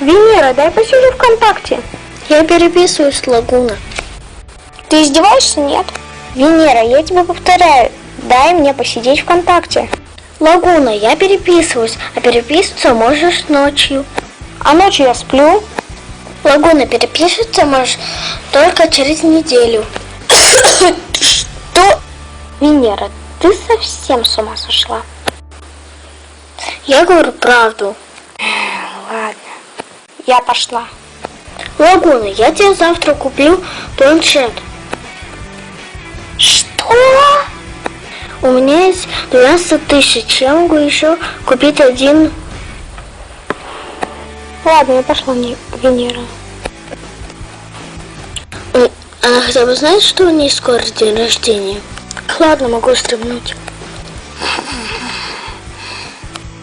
Венера, дай посижу ВКонтакте. Я переписываюсь, Лагуна. Ты издеваешься? Нет. Венера, я тебе повторяю, дай мне посидеть ВКонтакте. Лагуна, я переписываюсь, а переписываться можешь ночью. А ночью я сплю. Лагуна, переписываться можешь только через неделю. Что? Венера, ты совсем с ума сошла. Я говорю правду. Ладно, я пошла. Лагуна, я тебе завтра куплю планшет. Что? У меня есть 12 тысяч. Я могу еще купить один. Ладно, я пошла, не Венера. Она хотя бы знает, что у нее скоро день рождения? Ладно, могу стремнуть.